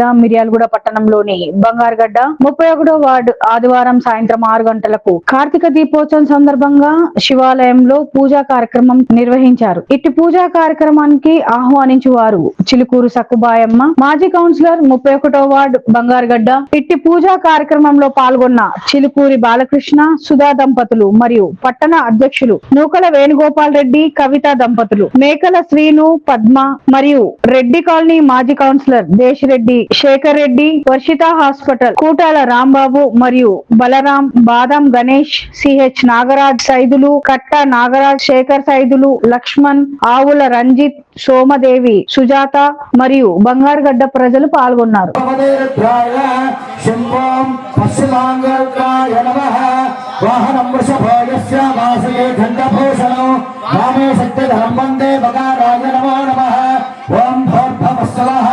జిల్లా మిర్యాలగూడ పట్టణంలోని బంగారుగడ్డ ముప్పై ఒకటో వార్డు ఆదివారం సాయంత్రం ఆరు గంటలకు కార్తీక దీపోత్సవం సందర్భంగా శివాలయంలో పూజా కార్యక్రమం నిర్వహించారు. ఇట్టి పూజా కార్యక్రమానికి ఆహ్వానించు వారు చిలుకూరు సక్కుబాయమ్మ మాజీ కౌన్సిలర్ ముప్పై ఒకటో వార్డు బంగారుగడ్డ. ఇట్టి పూజా కార్యక్రమంలో పాల్గొన్న చిలుకూరి బాలకృష్ణ సుధా దంపతులు మరియు పట్టణ అధ్యక్షులు నూకల వేణుగోపాల్ రెడ్డి కవిత దంపతులు మేకల శ్రీను పద్మ మరియు రెడ్డి కాలనీ మాజీ కౌన్సిలర్ దేశిరెడ్డి శేఖర్ రెడ్డి వర్షిత హాస్పిటల్ కూటాల రాంబాబు మరియు బలరాం బాదం గణేష్ సిహెచ్ నాగరాజ్ సైదులు కట్ట నాగరాజ్ శేఖర్ సైదులు లక్ష్మణ్ ఆవుల రంజిత్ సోమదేవి సుజాత మరియు బంగారుగడ్డ ప్రజలు పాల్గొన్నారు. వాహనం వృషభోజస్య వాసయే దండభూషణం రామే సత్యధరం వందే బగారాయ నమో నమ. ఓం భోర్భవస్వః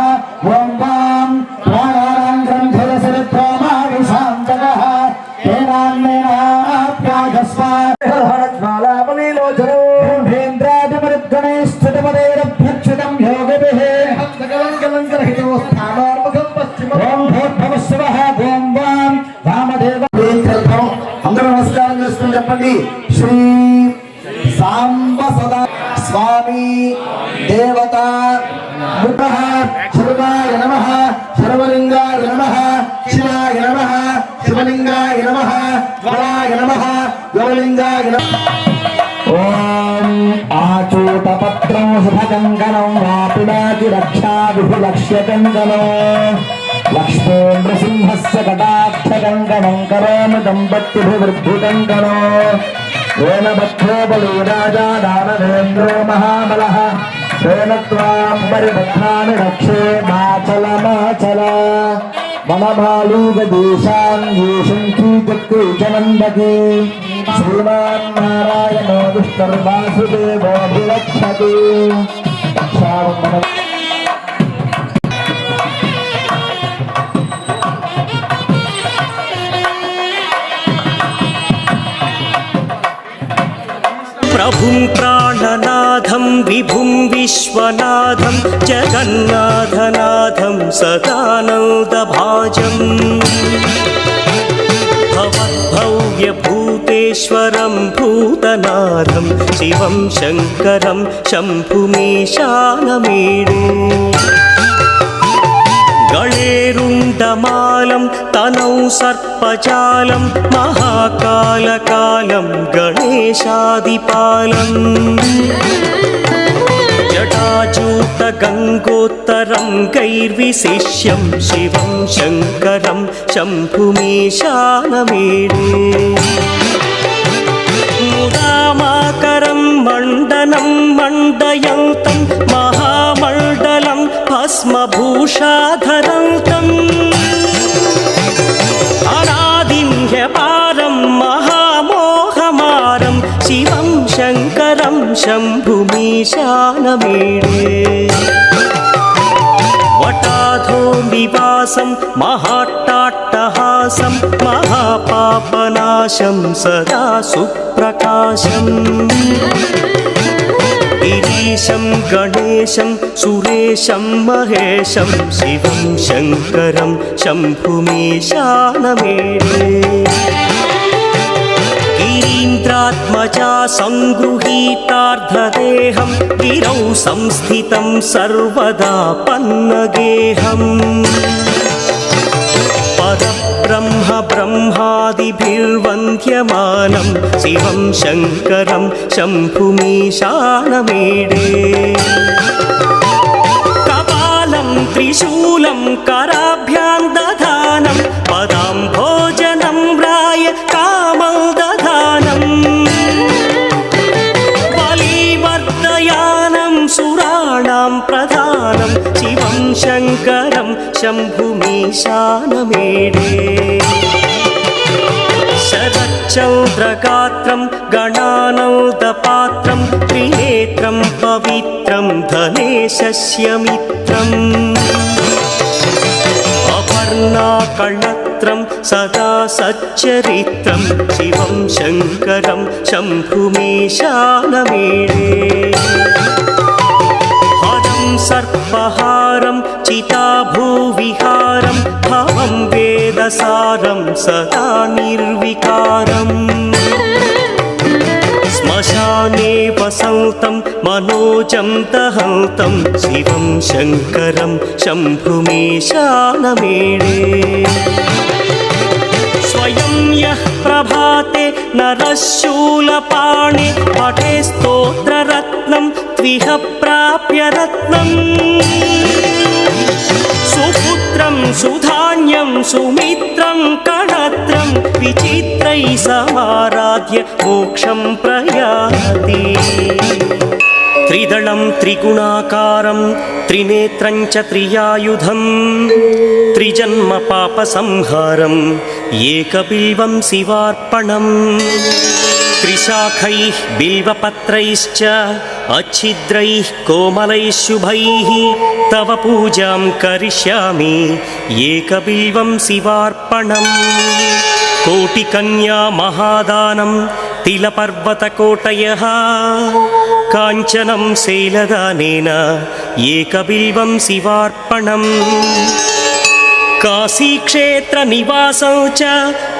స్వామి దేవత ముఖ శివాయ నమ శర్వలింగాయ నమ శివాయ నమ శివలింగాయ నమ వరాయ నమ యోలింగాయ నమ ఓం ఆచూతపత్రం శుభకంకణం వాపినాతి రక్షా విభులక్ష్యకంకణం లక్ష్మీ కటాక్షకంకణం కరోమి దంపత్తిభివృద్ధికంకణం ఏన భక్తో రాజా దాన बलः तेन त्वां परिभक्तानि रक्षे माचल मम भालूकदेशाङ्गेशं कीचक्रे च नन्दके श्रीमान् नारायणो दुष्कर्मासुदेवो विरक्षति श्रावण प्रभुं प्रा विभुं विश्वनाथं जगन्नाथनाथं सदानन्दभाजम् भवद्भव्यभूतेश्वरं भूतनाथं शिवं शङ्करं शम्भुमीशानमीडे गणेरुण्डमालं तनौ सर्पजालं महाकालकालं गणेशादिपालम् जटाजूतगङ्गोत्तरं गैर्विशिष्यं शिवं शङ्करं शम्भुमीशानमीडे मुदामाकरं मण्डनं मण्डयन्तं महामण्डलं भस्मभूषाधरन्तम् शम्भुमीशानमीडे वटाधो निवासं महाट्टाट्टहासं महापापनाशं सदा सुप्रकाशम् गिरीशं गणेशं सुरेशं महेशं शिवं शङ्करं शम्भुमीशानमेडे गिरीन्द्रात्मजा सङ्गृहीतार्धदेहं गिरौ संस्थितं सर्वदा पन्नगेहम् परब्रह्म ब्रह्मादिभिर्वन्द्यमानं शिवं शङ्करं शम्भुमीशानमीडे कपालं त्रिशूलं कराभ्यां दधानं శంకరం శంభుమీశానమేడే. శరచంద్రగాత్రం గణానౌదపాత్రం త్రినేత్రం పవిత్రం ధనేశస్యమిత్రం అపర్ణాకళత్రం సదా సచ్చరిత్రం శివం శంకరం శంభుమీశానమేడే. హరం సర్పహా हरं सर्पहारं चिताभूविहारं भवं वेदसारं सदा निर्विकारम् श्मशाने वसन्तं मनोजं दहन्तं शिवं शङ्करं शम्भुमेशानमेणे स्वयं यः प्रभाते नरः शूलपाणे पठे स्तोत्ररत्नं त्विह प्राप्य रत्नम् सुपुत्रं सुधान्यं सुमित्रं कणत्रं विचित्रैः समाराध्य मोक्षं प्रयाति त्रिदलं त्रिगुणाकारं त्रिनेत्रं च त्रियायुधं त्रिजन्मपापसंहारम् एकबिल्वं शिवार्पणम् त्रिशाखैः बिल्वपत्रैश्च अच्छिद्रैः कोमलैः शुभैः तव पूजां करिष्यामि एकबिल्वं शिवार्पणम् कोटिकन्या महादानं तिलपर्वतकोटयः काञ्चनं शैलदानेन एकबिल्वं शिवार्पणम् काशीक्षेत्रनिवासौ च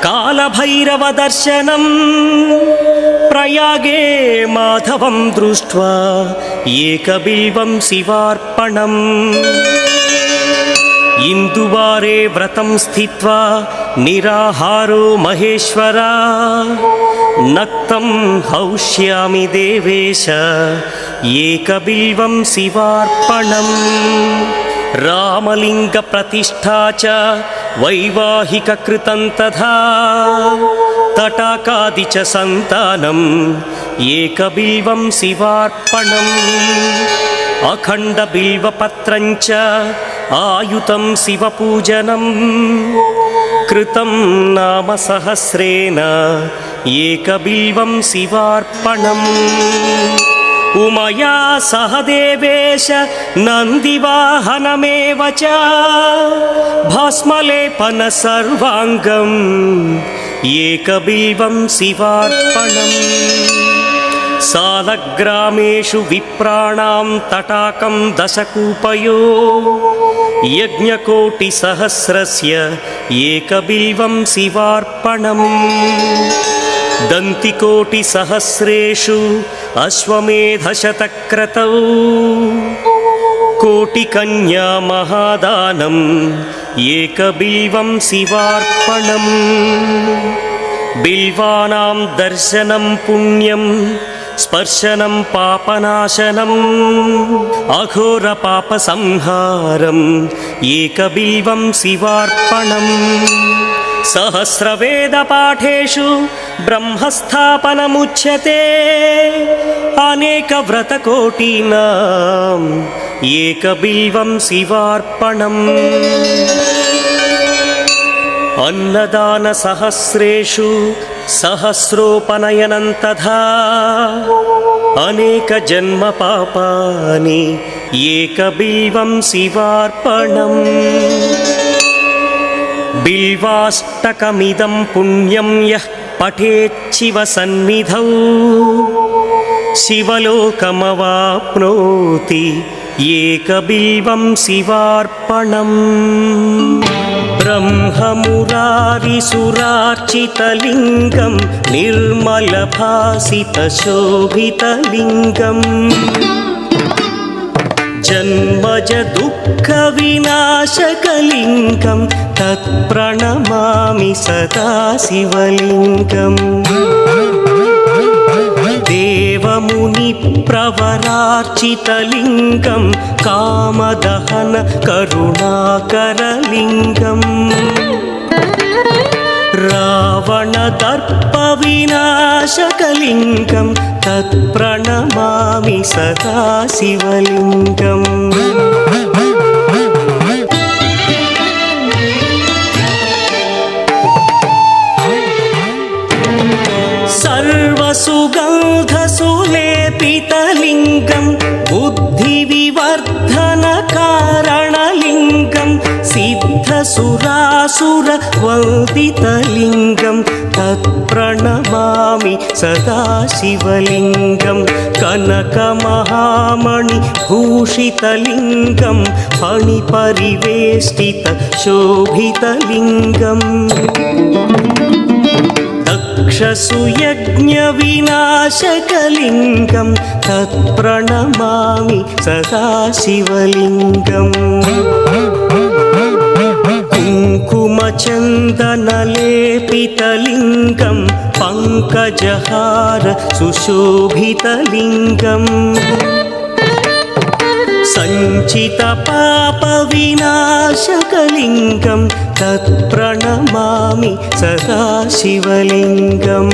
कालभैरवदर्शनम् प्रयागे माधवं दृष्ट्वा एकबिल्वं शिवार्पणम् इन्दुवारे व्रतं स्थित्वा निराहारो महेश्वरा नक्तं हौष्यामि देवेश एकबिल्वं शिवार्पणम् रामलिङ्गप्रतिष्ठा च वैवाहिककृतं तथा తటాకాది చ సంతానం ఏకబిల్వం శివార్పణం. అఖండ బిల్వపత్రంచ ఆయుతం శివపూజనం. కృతం నామ సహస్రేణ ఏకబిల్వం శివార్పణం. ఉమయా సహదేవేశ నందివాహనమేవ చ. భస్మలేపన సర్వాంగం सर्वाङ्गम् एकबिल्वं शिवार्पणम् सालग्रामेषु विप्राणां तटाकं दशकूपयो यज्ञकोटिसहस्रस्य एकबिल्वं शिवार्पणम् दन्तिकोटिसहस्रेषु अश्वमेधशतक्रतौ ఏకబిల్వం శివార్పణం. బిల్వానాం దర్శనం పుణ్యం స్పర్శనం పాపనాశనం. అఘోర పాప సంహారం ఏకబిల్వం శివార్పణం. सहस्रवेदपाठेषु ब्रह्मस्थापनमुच्यते अनेकव्रतकोटीनाम् एकबिल्वं शिवार्पणम् अन्नदानसहस्रेषु सहस्रोपनयनं तथा अनेकजन्मपापानि एकबिल्वं शिवार्पणम् बिल्वाष्टकमिदं पुण्यं यः पठेच्छिवसन्निधौ शिवलोकमवाप्नोति एकबिल्वं शिवार्पणम् ब्रह्ममुरारिसुरार्चितलिङ्गं निर्मलभासितशोभितलिङ्गम् जन्मज दुःखविनाशकलिङ्गं तत्प्रणमामि सदा शिवलिङ्गम् देवमुनिप्रवरार्चितलिङ्गं कामदहन करुणाकरलिङ्गम् రావణ దర్ప వినాశకలింగం తత్ప్రణమామి సదా సర్వసుగ सिद्धसुरासुरवन्दितलिङ्गं तत्प्रणमामि सदा शिवलिङ्गं कनकमहामणिभूषितलिङ्गं फणिपरिवेष्टितशोभितलिङ्गम् दक्षसुयज्ञविनाशकलिङ्गं तत्प्रणमामि सदा शिवलिङ्गम् कुङ्कुमचन्दनलेपितलिङ्गं पङ्कजहार सुशोभितलिङ्गम् सञ्चितपापविनाशकलिङ्गं तत्प्रणमामि सदा शिवलिङ्गम्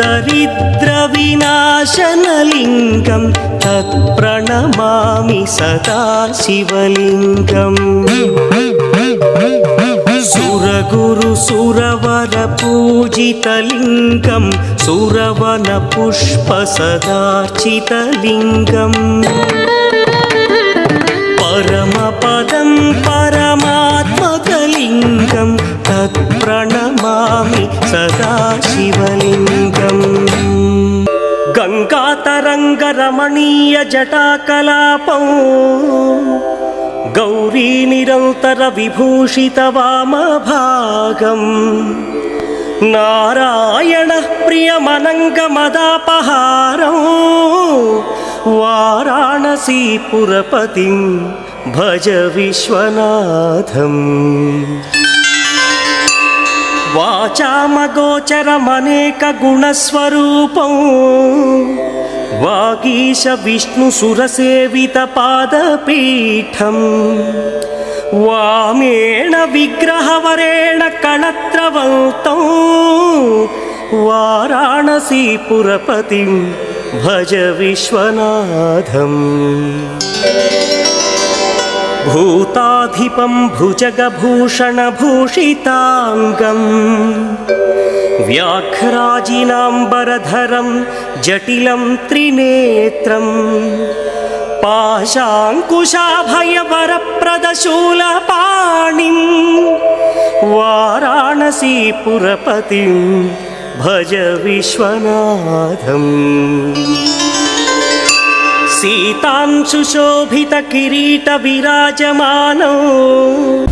अष्टदरिद्रविनाशनलिङ्गं तत्प्रणमामि सदा शिवलिङ्गम् सुरगुरुसुरवरपूजितलिङ्गं सुरवनपुष्पसदार्चितलिङ्गम् परमपदं परमात्मकलिङ्गं तत्प्रणमामि सदा शिवलिङ्गम् గౌరాంగరమణీయ జటాకలాపం. గౌరీ నిరంతర విభూషిత వామభాగం. నారాయణ ప్రియమనంగమదాపహారం వారాణసీపురపతిం భజ విశ్వనాథం. వాచామగోచరమనేక గుణస్వరూపం. विष्णुसुरसेवितपादपीठम् वामेण विग्रहवरेण कणत्रवन्तौ। वाराणसीपुरपतिं भज विश्वनाथम्। भूताधिपं भुजगभूषणभूषिताङ्गम्। व्याघ्राजिनाम्बरधरं जटिलं त्रिनेत्रम् पाशाङ्कुशाभयवरप्रदशूलपाणिं वाराणसीपुरपतिं भज विश्वनाथम् सीतांशुशोभितकिरीटविराजमानौ